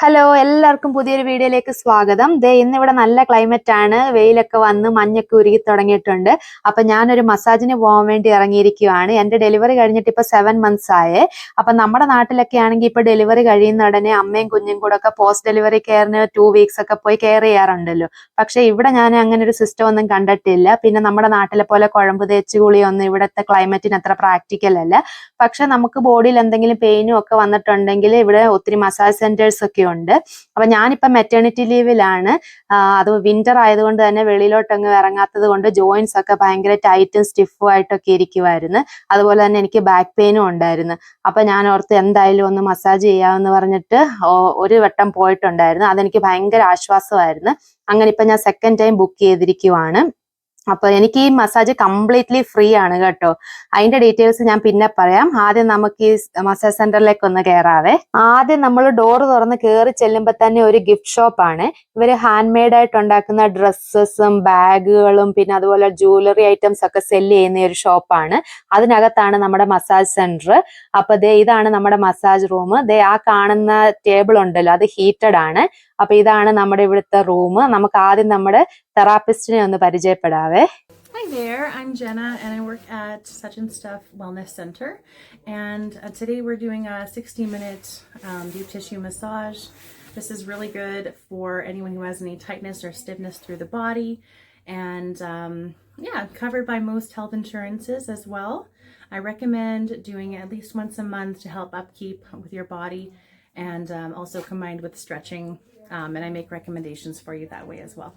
Hello എല്ലാവർക്കും പുതിയൊരു വീഡിയോയിലേക്ക് സ്വാഗതം. ദേ ഇന്നിവിടെ നല്ല ക്ലൈമറ്റ് ആണ്. വെയിലൊക്കെ വന്ന് മഞ്ഞൊക്കെ ഉരുകി തുടങ്ങിയിട്ടുണ്ട്. അപ്പൊ ഞാനൊരു മസാജിന് പോകാൻ വേണ്ടി ഇറങ്ങിയിരിക്കുകയാണ്. എന്റെ ഡെലിവറി കഴിഞ്ഞിട്ട് ഇപ്പൊ സെവൻ മന്ത്സ് ആയേ. അപ്പൊ നമ്മുടെ നാട്ടിലൊക്കെ ആണെങ്കിൽ ഇപ്പൊ ഡെലിവറി കഴിയുന്ന ഉടനെ അമ്മയും കുഞ്ഞും കൂടെ ഒക്കെ പോസ്റ്റ് ഡെലിവറി കെയറിന് ടു വീക്സ് ഒക്കെ പോയി കെയർ ചെയ്യാറുണ്ടല്ലോ. പക്ഷെ ഇവിടെ ഞാൻ അങ്ങനെ ഒരു സിസ്റ്റം ഒന്നും കണ്ടിട്ടില്ല. പിന്നെ നമ്മുടെ നാട്ടിലെ പോലെ കുഴമ്പ് തേച്ച് കുളിയൊന്നും ഇവിടുത്തെ ക്ലൈമറ്റിന് അത്ര പ്രാക്ടിക്കൽ അല്ല. പക്ഷെ നമുക്ക് ബോഡിയിൽ എന്തെങ്കിലും പെയിനും ഒക്കെ വന്നിട്ടുണ്ടെങ്കിൽ ഇവിടെ ഒത്തിരി മസാജ് സെന്റേഴ്സ് ഒക്കെ ഉണ്ട്. അപ്പൊ ഞാനിപ്പോ മെറ്റേണിറ്റി ലീവിലാണ് അത് വിന്റർ ആയതുകൊണ്ട് തന്നെ വെളിയിലോട്ടങ്ങ് ഇറങ്ങാത്തത് കൊണ്ട് ജോയിന്റ്സ് ഒക്കെ ഭയങ്കര ടൈറ്റും സ്റ്റിഫും ആയിട്ടൊക്കെ ഇരിക്കുമായിരുന്നു അതുപോലെ തന്നെ എനിക്ക് ബാക്ക് പെയിനും ഉണ്ടായിരുന്നു. അപ്പൊ ഞാൻ ഓർത്ത് എന്തായാലും ഒന്ന് മസാജ് ചെയ്യാമെന്ന് പറഞ്ഞിട്ട് ഒരു വട്ടം പോയിട്ടുണ്ടായിരുന്നു. അതെനിക്ക് ഭയങ്കര ആശ്വാസമായിരുന്നു. അങ്ങനെ ഇപ്പൊ ഞാൻ സെക്കൻഡ് ടൈം ബുക്ക് ചെയ്തിരിക്കുവാണ്. അപ്പൊ എനിക്ക് ഈ മസാജ് കംപ്ലീറ്റ്ലി ഫ്രീ ആണ് കേട്ടോ. അതിന്റെ ഡീറ്റെയിൽസ് ഞാൻ പിന്നെ പറയാം. ആദ്യം നമുക്ക് ഈ മസാജ് സെന്ററിലേക്ക് ഒന്ന് കയറാവേ ആദ്യം നമ്മൾ ഡോർ തുറന്ന് കയറി ചെല്ലുമ്പോൾ തന്നെ ഒരു ഗിഫ്റ്റ് ഷോപ്പ് ആണ്. ഇവർ ഹാൻഡ് മെയ്ഡ് ആയിട്ട് ഉണ്ടാക്കുന്ന ഡ്രസ്സസും ബാഗുകളും പിന്നെ അതുപോലെ ജുവലറി ഐറ്റംസ് ഒക്കെ സെൽ ചെയ്യുന്ന ഒരു ഷോപ്പാണ് അതിനകത്താണ് നമ്മുടെ മസാജ് സെന്റർ അപ്പൊ ദേ ഇതാണ് നമ്മുടെ മസാജ് റൂം ദേ ആ കാണുന്ന ടേബിൾ ഉണ്ടല്ലോ അത് ഹീറ്റഡ് ആണ്. അപ്പൊ ഇതാണ് നമ്മുടെ ഇവിടുത്തെ റൂം നമുക്ക് ആദ്യം നമ്മുടെ തെറാപ്പിസ്റ്റിനെ ഒന്ന് പരിചയപ്പെടാവേ Hi there, I'm Jenna and I work at Such and Stuff Wellness Center. And uh, today we're doing a 60 minute um, deep tissue massage. This is really good for anyone who has any tightness or stiffness through the body. And um, yeah, covered by most health insurances as well. I recommend doing it at least once a month to help upkeep with your body and um, also combined with stretching. Um, and I make recommendations for you that way as well.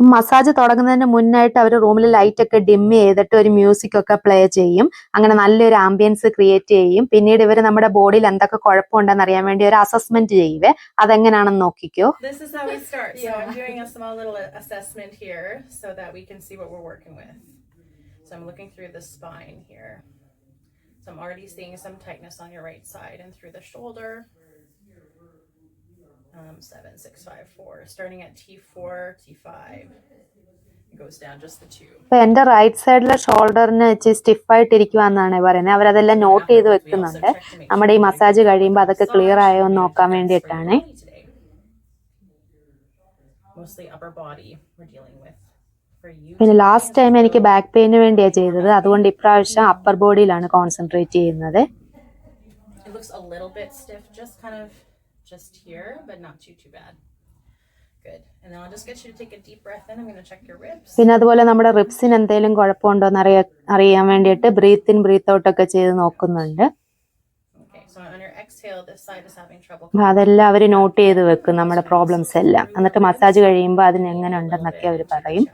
Massage തുടങ്ങുന്നതിന് മുന്നായിട്ട് അവർ റൂമിൽ light ഒക്കെ dim ചെയ്തിട്ട് ഒരു music ഒക്കെ play ചെയ്യും അങ്ങനെ നല്ലൊരു ആംബിയൻസ് ക്രിയേറ്റ് ചെയ്യും പിന്നീട് ഇവർ നമ്മുടെ ബോഡിയിൽ എന്തൊക്കെ കുഴപ്പമുണ്ടെന്ന് അറിയാൻ വേണ്ടി ഒരു അസസ്മെന്റ് ചെയ്യുവേ അതെങ്ങനെയാണെന്ന് നോക്കിക്കോ This is how we start. So I'm doing a small little assessment here so that we can see what we're working with. So I'm looking through the spine here. So I'm already seeing some tightness on your right side and through the shoulder. Seven, six, five, four. Starting at T4, T5. It goes down just the two. ഇപ്പൊ എന്റെ right സൈഡിലെ ഷോൾഡറിന് വെച്ച് stiff ആയിട്ട് ഇരിക്കുവാന്നാണ് പറയുന്നത് അവരതെല്ലാം not ചെയ്ത് വെക്കുന്നുണ്ട് നമ്മുടെ ഈ മസാജ് കഴിയുമ്പോൾ അതൊക്കെ ക്ലിയർ ആയോ എന്ന് നോക്കാൻ വേണ്ടിയിട്ടാണ് Mostly upper body we're dealing with. പിന്നെ ലാസ്റ്റ് ടൈം എനിക്ക് ബാക്ക് പെയിന് വേണ്ടിയാ ചെയ്തത് അതുകൊണ്ട് ഇപ്രാവശ്യം അപ്പർ ബോഡിയിലാണ് കോൺസെൻട്രേറ്റ് ചെയ്യുന്നത് It looks a little bit stiff, just kind of just here, but not too too bad. Good. And then I'll just get you to take a deep breath in. I'm going to check your ribs. പിന്നെ അതുപോലെ നമ്മുടെ റിപ്സിന് എന്തെങ്കിലും കുഴപ്പമുണ്ടോ എന്ന് അറിയാ അറിയാൻ വേണ്ടിയിട്ട് breath in breath out ഒക്കെ ചെയ്ത് നോക്കുന്നുണ്ട് Okay. So on your exhale, this side is having trouble. അപ്പൊ അതെല്ലാം അവർ നോട്ട് ചെയ്ത് വെക്കും നമ്മുടെ പ്രോബ്ലംസ് എല്ലാം എന്നിട്ട് മസാജ് കഴിയുമ്പോൾ അതിന് എങ്ങനെ ഉണ്ടെന്നൊക്കെ അവർ പറയും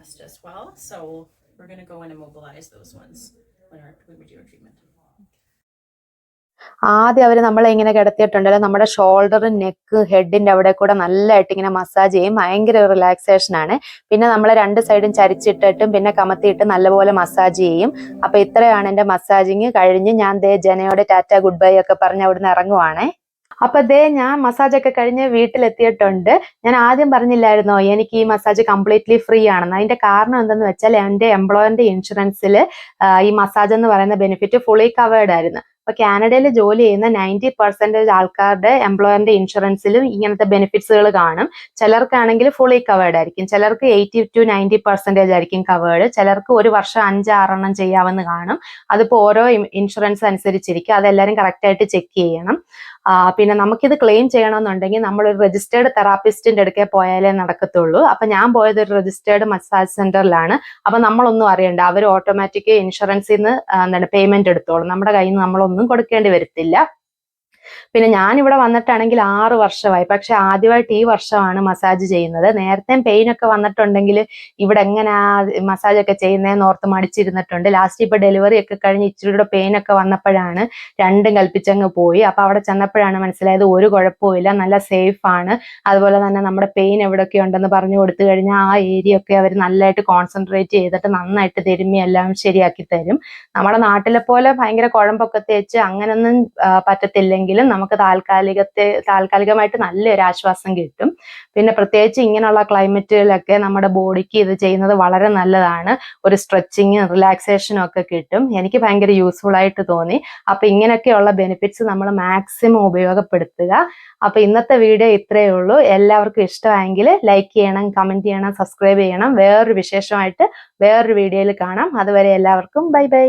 ആദ്യം അവർ നമ്മളെ ഇങ്ങനെ കിടത്തിയിട്ടുണ്ടല്ലോ. നമ്മുടെ ഷോൾഡർ നെക്ക് ഹെഡിന്റെ അവിടെ കൂടെ നല്ലതായിട്ട് ഇങ്ങനെ മസാജ് ചെയ്യും. ഭയങ്കര റിലാക്സേഷൻ ആണ്. പിന്നെ നമ്മളെ രണ്ട് സൈഡും ചരിച്ചിട്ടിട്ടും പിന്നെ കമത്തിയിട്ട് നല്ലപോലെ മസാജ് ചെയ്യും. അപ്പൊ ഇത്രയാണ് എന്റെ മസാജിങ് കഴിഞ്ഞ് ഞാൻ ദേ ജനയോട് ടാറ്റ ഗുഡ് ബൈ ഒക്കെ പറഞ്ഞ് അവിടുന്ന് ഇറങ്ങുവാണേ. അപ്പൊ ദേ ഞാൻ മസാജ് ഒക്കെ കഴിഞ്ഞ് വീട്ടിലെത്തിയിട്ടുണ്ട്. ഞാൻ ആദ്യം പറഞ്ഞില്ലായിരുന്നോ എനിക്ക് ഈ മസാജ് കംപ്ലീറ്റ്ലി ഫ്രീ ആണെന്ന്. അതിന്റെ കാരണം എന്തെന്ന് വെച്ചാൽ എന്റെ എംപ്ലോയറിന്റെ ഇൻഷുറൻസിൽ ഈ മസാജ് എന്ന് പറയുന്ന ബെനിഫിറ്റ് ഫുള്ളി കവേർഡ് ആയിരുന്നു. അപ്പൊ കാനഡയിൽ ജോലി ചെയ്യുന്ന നയന്റി പെർസെന്റേജ് ആൾക്കാരുടെ എംപ്ലോയറിന്റെ ഇൻഷുറൻസിലും ഇങ്ങനത്തെ ബെനിഫിറ്റ്സുകൾ കാണും. ചിലർക്കാണെങ്കിൽ ഫുള്ളി കവേർഡ് ആയിരിക്കും. ചിലർക്ക് എയ്റ്റി ടു നയന്റി പെർസെന്റേജ് ആയിരിക്കും കവേർഡ് ചിലർക്ക് ഒരു വർഷം അഞ്ച് ആറെണ്ണം ചെയ്യാമെന്ന് കാണും. അതിപ്പോ ഓരോ ഇൻഷുറൻസ് അനുസരിച്ചിരിക്കും. അതെല്ലാവരും കറക്റ്റ് ആയിട്ട് ചെക്ക് ചെയ്യണം. പിന്നെ നമുക്കിത് ക്ലെയിം ചെയ്യണമെന്നുണ്ടെങ്കിൽ നമ്മൾ ഒരു രജിസ്റ്റേർഡ് തെറാപ്പിസ്റ്റിന്റെ അടുക്കെ പോയാലേ നടക്കത്തുള്ളൂ. അപ്പൊ ഞാൻ പോയത് ഒരു രജിസ്റ്റേർഡ് മസാജ് സെന്ററിലാണ് അപ്പൊ നമ്മളൊന്നും അറിയണ്ട. അവർ ഓട്ടോമാറ്റിക് ഇൻഷുറൻസിൽ നിന്ന് എന്താണ് പേയ്മെന്റ് എടുത്തോളും. നമ്മുടെ കയ്യിൽ നിന്ന് നമ്മളൊന്നും കൊടുക്കേണ്ടി വരത്തില്ല. പിന്നെ ഞാൻ ഇവിടെ വന്നിട്ടാണെങ്കിൽ ആറ് വർഷമായി. പക്ഷെ ആദ്യമായിട്ട് ഈ വർഷമാണ് മസാജ് ചെയ്യുന്നത്. നേരത്തെ പെയിൻ ഒക്കെ വന്നിട്ടുണ്ടെങ്കിൽ ഇവിടെ എങ്ങനെയാ മസാജ് ഒക്കെ ചെയ്യുന്നതെന്ന് ഓർത്ത് മടിച്ചിരുന്നിട്ടുണ്ട്. ലാസ്റ്റ് ഇപ്പൊ ഡെലിവറി ഒക്കെ കഴിഞ്ഞ് ഇച്ചിരി കൂടെ പെയിൻ ഒക്കെ വന്നപ്പോഴാണ് രണ്ടും കൽപ്പിച്ചങ്ങ് പോയി. അപ്പൊ അവിടെ ചെന്നപ്പോഴാണ് മനസ്സിലായത് ഒരു കുഴപ്പമില്ല നല്ല സേഫ് ആണ്. അതുപോലെ തന്നെ നമ്മുടെ പെയിൻ എവിടെയൊക്കെ ഉണ്ടെന്ന് പറഞ്ഞു കൊടുത്തു കഴിഞ്ഞാൽ ആ ഏരിയ ഒക്കെ അവർ നല്ലതായിട്ട് കോൺസെൻട്രേറ്റ് ചെയ്തിട്ട് നന്നായിട്ട് തിരുമ്മി എല്ലാം ശരിയാക്കി തരും. നമ്മുടെ നാട്ടിലെ പോലെ ഭയങ്കര കുഴമ്പൊക്കെ തേച്ച് അങ്ങനൊന്നും പറ്റത്തില്ലെങ്കിൽ ആണെങ്കിലും നമുക്ക് താൽക്കാലികത്തെ താൽക്കാലികമായിട്ട് നല്ലൊരു ആശ്വാസം കിട്ടും. പിന്നെ പ്രത്യേകിച്ച് ഇങ്ങനെയുള്ള ക്ലൈമറ്റിലൊക്കെ നമ്മുടെ ബോഡിക്ക് ഇത് ചെയ്യുന്നത് വളരെ നല്ലതാണ്. ഒരു സ്ട്രെച്ചിങ് റിലാക്സേഷനും ഒക്കെ കിട്ടും. എനിക്ക് ഭയങ്കര യൂസ്ഫുൾ ആയിട്ട് തോന്നി. അപ്പൊ ഇങ്ങനെയൊക്കെയുള്ള ബെനിഫിറ്റ്സ് നമ്മൾ മാക്സിമം ഉപയോഗപ്പെടുത്തുക. അപ്പൊ ഇന്നത്തെ വീഡിയോ ഇത്രയേ ഉള്ളൂ. എല്ലാവർക്കും ഇഷ്ടമായെങ്കിൽ ലൈക്ക് ചെയ്യണം കമന്റ് ചെയ്യണം സബ്സ്ക്രൈബ് ചെയ്യണം. വേറൊരു വിശേഷമായിട്ട് വേറൊരു വീഡിയോയിൽ കാണാം. അതുവരെ എല്ലാവർക്കും ബൈ ബൈ.